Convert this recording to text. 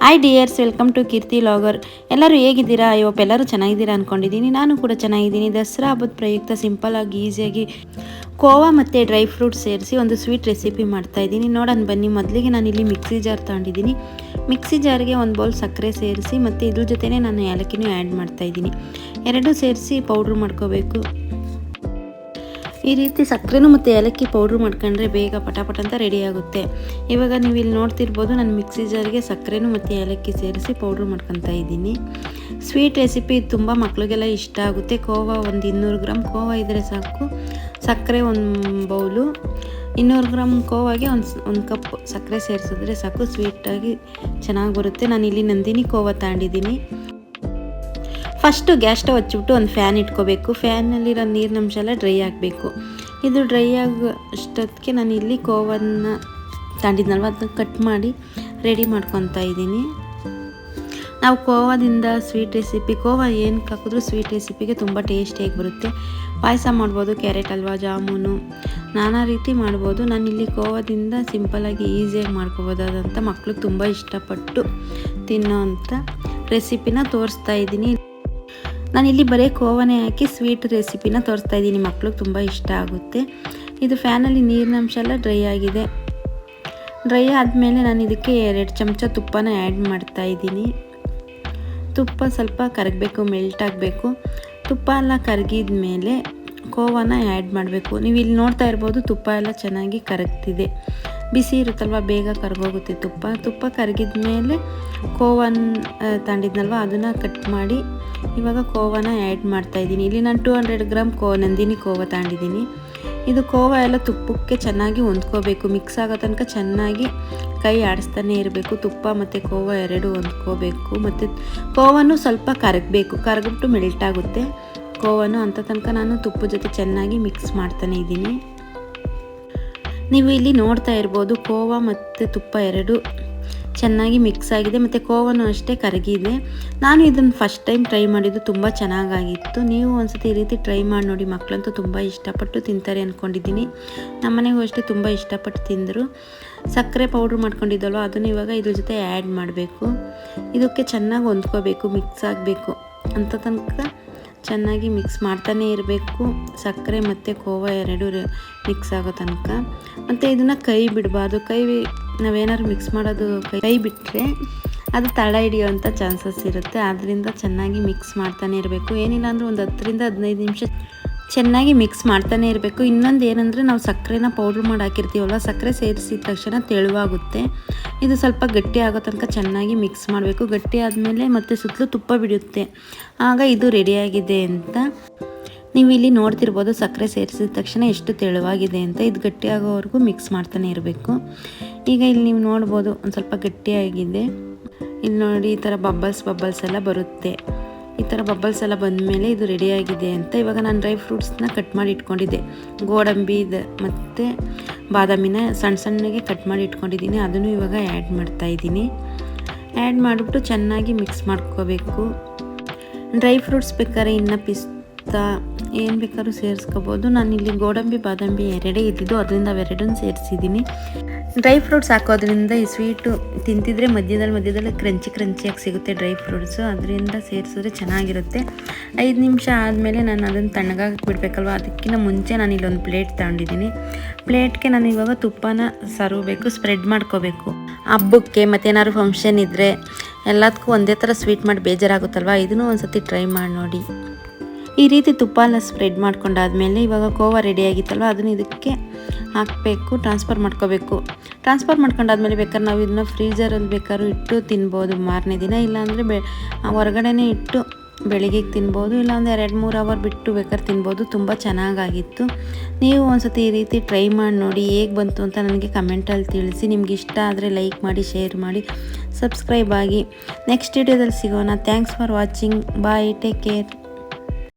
Hi dears welcome to Keerthi vlogger ಎಲ್ಲರೂ ಹೇಗಿದ್ದೀರಾ? ಇವಪ್ಪ ಎಲ್ಲರೂ ಚೆನ್ನಾಗಿದ್ದೀರಾ ಅಂದ್ಕೊಂಡಿದ್ದೀನಿ ನಾನು ಕೂಡ ಚೆನ್ನಾಗಿದ್ದೀನಿ. ದಸರಾ ಹಬ್ಬದ ಪ್ರಯುಕ್ತ ಸಿಂಪಲ್ಲಾಗಿ ಈಸಿಯಾಗಿ ಕೋವಾ ಮತ್ತು ಡ್ರೈ ಫ್ರೂಟ್ ಸೇರಿಸಿ ಒಂದು ಸ್ವೀಟ್ ರೆಸಿಪಿ ಮಾಡ್ತಾಯಿದ್ದೀನಿ ನೋಡೋಣ, ಬನ್ನಿ. ಮೊದಲಿಗೆ ನಾನು ಇಲ್ಲಿ ಮಿಕ್ಸಿ ಜಾರ್ ತಗೊಂಡಿದ್ದೀನಿ. ಮಿಕ್ಸಿ ಜಾರ್ಗೆ ಒಂದು ಬೌಲ್ ಸಕ್ಕರೆ ಸೇರಿಸಿ ಮತ್ತು ಇದ್ರ ಜೊತೆನೇ ನಾನು ಏಲಕ್ಕಿನೂ ಆ್ಯಡ್ ಮಾಡ್ತಾಯಿದ್ದೀನಿ ಎರಡೂ ಸೇರಿಸಿ ಪೌಡ್ರ್ ಮಾಡ್ಕೋಬೇಕು. ಈ ರೀತಿ ಸಕ್ಕರೆನೂ ಮತ್ತು ಏಲಕ್ಕಿ ಪೌಡ್ರ್ ಮಾಡ್ಕೊಂಡ್ರೆ ಬೇಗ ಪಟಾಪಟ ಅಂತ ರೆಡಿ ಆಗುತ್ತೆ. ಇವಾಗ ನೀವು ಇಲ್ಲಿ ನೋಡ್ತಿರ್ಬೋದು ನಾನು ಮಿಕ್ಸಿ ಜಾರಿಗೆ ಸಕ್ಕರೆನೂ ಮತ್ತು ಏಲಕ್ಕಿ ಸೇರಿಸಿ ಪೌಡ್ರ್ ಮಾಡ್ಕೊತಾ ಇದ್ದೀನಿ. ಸ್ವೀಟ್ ರೆಸಿಪಿ ತುಂಬ ಮಕ್ಳಿಗೆಲ್ಲ ಇಷ್ಟ ಆಗುತ್ತೆ. ಕೋವಾ ಒಂದು ಇನ್ನೂರು ಗ್ರಾಮ್ ಕೋವಾ ಇದ್ದರೆ ಸಾಕು. ಸಕ್ಕರೆ ಒಂದು ಬೌಲು ಇನ್ನೂರು ಗ್ರಾಮ್ ಕೋವಾಗೆ ಒಂದು ಒಂದು ಕಪ್ ಸಕ್ಕರೆ ಸೇರಿಸಿದ್ರೆ ಸಾಕು. ಸ್ವೀಟಾಗಿ ಚೆನ್ನಾಗಿ ಬರುತ್ತೆ. ನಾನು ಇಲ್ಲಿ ನಂದಿನಿ ಕೋವಾ ತಗೊಂಡಿದ್ದೀನಿ. ಫಸ್ಟು ಗ್ಯಾಸ್ ಸ್ಟವ್ ಹಚ್ಚಿಬಿಟ್ಟು ಒಂದು ಫ್ಯಾನ್ ಇಟ್ಕೋಬೇಕು. ಫ್ಯಾನಲ್ಲಿರೋ ನೀರಿನ ಅಂಶ ಎಲ್ಲ ಡ್ರೈ ಆಗಬೇಕು. ಇದು ಡ್ರೈ ಆಗೋ ಅಷ್ಟೊತ್ತಿಗೆ ನಾನು ಇಲ್ಲಿ ಕೋವನ್ನು ತಾಂಡಿದ್ನಲ್ವ ಅದನ್ನ ಕಟ್ ಮಾಡಿ ರೆಡಿ ಮಾಡ್ಕೊತಾ ಇದ್ದೀನಿ. ನಾವು ಕೋವಾದಿಂದ ಸ್ವೀಟ್ ರೆಸಿಪಿ ಕೋವಾ ಏನು ಹಾಕಿದ್ರೂ ಸ್ವೀಟ್ ರೆಸಿಪಿಗೆ ತುಂಬ ಟೇಸ್ಟಿಯಾಗಿ ಬರುತ್ತೆ. ಪಾಯಸ ಮಾಡ್ಬೋದು ಕ್ಯಾರೆಟ್ ಹಲ್ವಾ ಜಾಮೂನು, ನಾನಾ ರೀತಿ ಮಾಡ್ಬೋದು. ನಾನು ಇಲ್ಲಿ ಕೋವಾದಿಂದ ಸಿಂಪಲಾಗಿ ಈಸಿಯಾಗಿ ಮಾಡ್ಕೋಬೋದಾದಂಥ ಮಕ್ಳಿಗೆ ತುಂಬ ಇಷ್ಟಪಟ್ಟು ತಿನ್ನೋ ಅಂಥ ರೆಸಿಪಿನ ತೋರಿಸ್ತಾ ಇದ್ದೀನಿ. ನಾನಿಲ್ಲಿ ಬರೀ ಕೋವನೆ ಹಾಕಿ ಸ್ವೀಟ್ ರೆಸಿಪಿನ ತೋರಿಸ್ತಾ ಇದ್ದೀನಿ. ಮಕ್ಳಿಗೆ ತುಂಬ ಇಷ್ಟ ಆಗುತ್ತೆ. ಇದು ಫ್ಯಾನಲ್ಲಿ ನೀರಿನ ಅಂಶ ಎಲ್ಲ ಡ್ರೈ ಆಗಿದೆ. ಡ್ರೈ ಆದಮೇಲೆ ನಾನು ಇದಕ್ಕೆ ಎರಡು ಚಮಚ ತುಪ್ಪನ ಆ್ಯಡ್ ಮಾಡ್ತಾ ಇದ್ದೀನಿ. ತುಪ್ಪ ಸ್ವಲ್ಪ ಕರಗಬೇಕು ಮೆಲ್ಟ್ ಆಗಬೇಕು. ತುಪ್ಪ ಎಲ್ಲ ಕರಗಿದ ಮೇಲೆ ಕೋವನ ಆ್ಯಡ್ ಮಾಡಬೇಕು. ನೀವು ಇಲ್ಲಿ ನೋಡ್ತಾ ಇರ್ಬೋದು ತುಪ್ಪ ಎಲ್ಲ ಚೆನ್ನಾಗಿ ಕರಗ್ತಿದೆ. ಬಿಸಿ ಇರುತ್ತಲ್ವ, ಬೇಗ ಕರಗೋಗುತ್ತೆ ತುಪ್ಪ. ತುಪ್ಪ ಕರಗಿದ ಮೇಲೆ ಕೋವನ್ ತಂಡಿದ್ನಲ್ವ ಅದನ್ನು ಕಟ್ ಮಾಡಿ ಇವಾಗ ಕೋವನ ಆ್ಯಡ್ ಮಾಡ್ತಾಯಿದ್ದೀನಿ ಇಲ್ಲಿ ನಾನು ಟೂ ಹಂಡ್ರೆಡ್ ಗ್ರಾಮ್ ಕೋ ನಂದಿನಿ ಕೋವ ತಗೊಂಡಿದ್ದೀನಿ ಇದು ಕೋವ ಎಲ್ಲ ತುಪ್ಪಕ್ಕೆ ಚೆನ್ನಾಗಿ ಹೊಂದ್ಕೋಬೇಕು. ಮಿಕ್ಸ್ ಆಗೋ ತನಕ ಚೆನ್ನಾಗಿ ಕೈ ಆಡಿಸ್ತಾನೆ ಇರಬೇಕು. ತುಪ್ಪ ಮತ್ತು ಕೋವ ಎರಡು ಹೊಂದ್ಕೋಬೇಕು. ಮತ್ತು ಕೋವನ್ನು ಸ್ವಲ್ಪ ಕರಗಬೇಕು. ಕರಗಿಬಿಟ್ಟು ಮೆಲ್ಟ್ ಆಗುತ್ತೆ. ಕೋವನ್ನು ಅಂತ ತನಕ ನಾನು ತುಪ್ಪದ ಜೊತೆ ಚೆನ್ನಾಗಿ ಮಿಕ್ಸ್ ಮಾಡ್ತಾನೆ ಇದ್ದೀನಿ. ನೀವು ಇಲ್ಲಿ ನೋಡ್ತಾ ಇರ್ಬೋದು, ಕೋವಾ ಮತ್ತು ತುಪ್ಪ ಎರಡು ಚೆನ್ನಾಗಿ ಮಿಕ್ಸ್ ಆಗಿದೆ. ಮತ್ತು ಕೋವನು ಅಷ್ಟೇ ಕರಗಿದೆ. ನಾನು ಇದನ್ನು ಫಸ್ಟ್ ಟೈಮ್ ಟ್ರೈ ಮಾಡಿದ್ದು ತುಂಬ ಚೆನ್ನಾಗಾಗಿತ್ತು. ನೀವು ಒಂದ್ಸತಿ ಈ ರೀತಿ ಟ್ರೈ ಮಾಡಿ ನೋಡಿ ಮಕ್ಕಳಂತೂ ತುಂಬ ಇಷ್ಟಪಟ್ಟು ತಿಂತಾರೆ ಅಂದ್ಕೊಂಡಿದ್ದೀನಿ ನಮ್ಮನೆಗೂ ಅಷ್ಟೇ ತುಂಬ ಇಷ್ಟಪಟ್ಟು ತಿಂದರು. ಸಕ್ಕರೆ ಪೌಡ್ರ್ ಮಾಡ್ಕೊಂಡಿದ್ದಲ್ವ, ಅದನ್ನು ಇವಾಗ ಇದ್ರ ಜೊತೆ ಆ್ಯಡ್ ಮಾಡಬೇಕು. ಇದಕ್ಕೆ ಚೆನ್ನಾಗಿ ಹೊಂದ್ಕೋಬೇಕು ಮಿಕ್ಸ್ ಆಗಬೇಕು ಅಂತ ತನಕ ಚೆನ್ನಾಗಿ ಮಿಕ್ಸ್ ಮಾಡ್ತಾನೆ ಇರಬೇಕು. ಸಕ್ಕರೆ ಮತ್ತು ಕೋವಾ ಎರಡು ಮಿಕ್ಸ್ ಆಗೋ ತನಕ. ಮತ್ತು ಇದನ್ನು ಕೈ ಬಿಡಬಾರ್ದು. ಕೈ ನಾವೇನಾದ್ರು ಮಿಕ್ಸ್ ಮಾಡೋದು ಕೈ ಬಿಟ್ಟರೆ ಅದು ತಳ ಹಿಡಿಯೋವಂಥ ಚಾನ್ಸಸ್ ಇರುತ್ತೆ. ಆದ್ದರಿಂದ ಚೆನ್ನಾಗಿ ಮಿಕ್ಸ್ ಮಾಡ್ತಾನೆ ಇರಬೇಕು. ಏನಿಲ್ಲ ಅಂದರೆ ಒಂದು ಹತ್ತರಿಂದ ಹದಿನೈದು ನಿಮಿಷ ಚೆನ್ನಾಗಿ ಮಿಕ್ಸ್ ಮಾಡ್ತಾನೆ ಇರಬೇಕು. ಇನ್ನೊಂದು ಏನಂದರೆ ನಾವು ಸಕ್ಕರೆನ ಪೌಡ್ರ್ ಮಾಡಿ ಹಾಕಿರ್ತೀವಲ್ಲ ಸಕ್ಕರೆ ಸೇರಿಸಿದ ತಕ್ಷಣ ತೆಳುವಾಗುತ್ತೆ. ಇದು ಸ್ವಲ್ಪ ಗಟ್ಟಿ ಆಗೋ ತನಕ ಚೆನ್ನಾಗಿ ಮಿಕ್ಸ್ ಮಾಡಬೇಕು. ಗಟ್ಟಿ ಆದಮೇಲೆ ಮತ್ತು ಸುತ್ತಲೂ ತುಪ್ಪ ಬಿಡುತ್ತೆ. ಆಗ ಇದು ರೆಡಿಯಾಗಿದೆ ಅಂತ. ನೀವು ಇಲ್ಲಿ ನೋಡ್ತಿರ್ಬೋದು ಸಕ್ಕರೆ ಸೇರಿಸಿದ ತಕ್ಷಣ ಎಷ್ಟು ತೆಳುವಾಗಿದೆ ಅಂತ. ಇದು ಗಟ್ಟಿಯಾಗೋವರೆಗೂ ಮಿಕ್ಸ್ ಮಾಡ್ತಾನೆ ಇರಬೇಕು. ಈಗ ಇಲ್ಲಿ ನೀವು ನೋಡ್ಬೋದು ಒಂದು ಸ್ವಲ್ಪ ಗಟ್ಟಿಯಾಗಿದೆ ಇಲ್ಲಿ ನೋಡಿ ಈ ಥರ ಬಬ್ಬಲ್ಸ್ ಬಬ್ಬಲ್ಸ್ ಎಲ್ಲ ಬರುತ್ತೆ. ಈ ಥರ ಬಬ್ಬಲ್ಸ್ ಎಲ್ಲ ಬಂದಮೇಲೆ ಇದು ರೆಡಿಯಾಗಿದೆ ಅಂತ ಇವಾಗ ನಾನು ಡ್ರೈ ಫ್ರೂಟ್ಸ್ನ ಕಟ್ ಮಾಡಿ ಇಟ್ಕೊಂಡಿದ್ದೆ. ಗೋಡಂಬಿ ಮತ್ತು ಬಾದಾಮಿನ ಸಣ್ಣ ಸಣ್ಣಗೆ ಕಟ್ ಮಾಡಿ ಇಟ್ಕೊಂಡಿದ್ದೀನಿ. ಅದನ್ನು ಇವಾಗ ಆ್ಯಡ್ ಮಾಡ್ತಾಯಿದ್ದೀನಿ ಆ್ಯಡ್ ಮಾಡಿಬಿಟ್ಟು ಚೆನ್ನಾಗಿ ಮಿಕ್ಸ್ ಮಾಡ್ಕೋಬೇಕು. ಡ್ರೈ ಫ್ರೂಟ್ಸ್ ಬೇಕಾದ್ರೆ ಇನ್ನು ಪಿಸ್ತಾ ಏನು ಬೇಕಾದ್ರೂ ಸೇರಿಸ್ಕೋಬೋದು. ನಾನು ಇಲ್ಲಿ ಗೋಡಂಬಿ, ಬಾದಾಮಿ ಎರಡೇ ಇದ್ದಿದ್ದು. ಅದರಿಂದ ಅವೆರಡನ್ನು ಸೇರಿಸಿದ್ದೀನಿ. ಡ್ರೈ ಫ್ರೂಟ್ಸ್ ಹಾಕೋದ್ರಿಂದ ಈ ಸ್ವೀಟು ತಿಂತಿದ್ರೆ ಮಧ್ಯದಲ್ಲಿ ಮಧ್ಯದಲ್ಲಿ ಕ್ರಂಚಿ ಕ್ರಂಚಿಯಾಗಿ ಸಿಗುತ್ತೆ ಡ್ರೈ ಫ್ರೂಟ್ಸು ಅದರಿಂದ ಸೇರಿಸಿದ್ರೆ ಚೆನ್ನಾಗಿರುತ್ತೆ. ಐದು ನಿಮಿಷ ಆದಮೇಲೆ ನಾನು ಅದನ್ನು ತಣ್ಣಗಾಗಿ ಬಿಡಬೇಕಲ್ವ? ಅದಕ್ಕಿಂತ ಮುಂಚೆ ನಾನು ಇಲ್ಲೊಂದು ಪ್ಲೇಟ್ ತಗೊಂಡಿದ್ದೀನಿ ಪ್ಲೇಟ್ಗೆ ನಾನು ಇವಾಗ ತುಪ್ಪನ ಸರ್ವಬೇಕು ಸ್ಪ್ರೆಡ್ ಮಾಡ್ಕೋಬೇಕು. ಹಬ್ಬಕ್ಕೆ ಮತ್ತೇನಾದ್ರು ಫಂಕ್ಷನ್ ಇದ್ದರೆ ಎಲ್ಲದಕ್ಕೂ ಒಂದೇ ಥರ ಸ್ವೀಟ್ ಮಾಡಿ ಬೇಜಾರಾಗುತ್ತಲ್ವ? ಇದನ್ನು ಒಂದು ಸತಿ ಟ್ರೈ ಮಾಡಿ ನೋಡಿ. ಈ ರೀತಿ ತುಪ್ಪನ ಸ್ಪ್ರೆಡ್ ಮಾಡ್ಕೊಂಡಾದ್ಮೇಲೆ ಇವಾಗ ಕೋವಾ ರೆಡಿ ಆಗಿತ್ತಲ್ವ? ಅದನ್ನು ಇದಕ್ಕೆ ಹಾಕಬೇಕು ಟ್ರಾನ್ಸ್ಫರ್ ಮಾಡ್ಕೋಬೇಕು. ಟ್ರಾನ್ಸ್ಫರ್ ಮಾಡ್ಕೊಂಡಾದ್ಮೇಲೆ ಬೇಕಾದ್ರೆ ನಾವು ಇದನ್ನ ಫ್ರೀಜರಲ್ಲಿ ಬೇಕಾದ್ರೂ ಇಟ್ಟು ತಿನ್ಬೋದು. ಮಾರನೇ ದಿನ ಇಲ್ಲಾಂದರೆ ಬೆ ಹೊರಗಡೆನೇ ಇಟ್ಟು ಬೆಳಿಗ್ಗೆಗೆ ತಿನ್ಬೋದು. ಇಲ್ಲಾಂದರೆ ಎರಡು ಮೂರು ಅವರ್ ಬಿಟ್ಟು ಬೇಕಾದ್ರೆ ತಿನ್ಬೋದು. ತುಂಬ ಚೆನ್ನಾಗಾಗಿತ್ತು. ನೀವು ಒಂದ್ಸತಿ ಈ ರೀತಿ ಟ್ರೈ ಮಾಡಿ ನೋಡಿ ಹೇಗೆ ಬಂತು ಅಂತ ನನಗೆ ಕಮೆಂಟಲ್ಲಿ ತಿಳಿಸಿ. ನಿಮ್ಗೆ ಇಷ್ಟ ಆದರೆ ಲೈಕ್ ಮಾಡಿ ಶೇರ್ ಮಾಡಿ ಸಬ್ಸ್ಕ್ರೈಬ್ ಆಗಿ. ನೆಕ್ಸ್ಟ್ ವಿಡಿಯೋದಲ್ಲಿ ಸಿಗೋಣ. Thanks for watching bye take care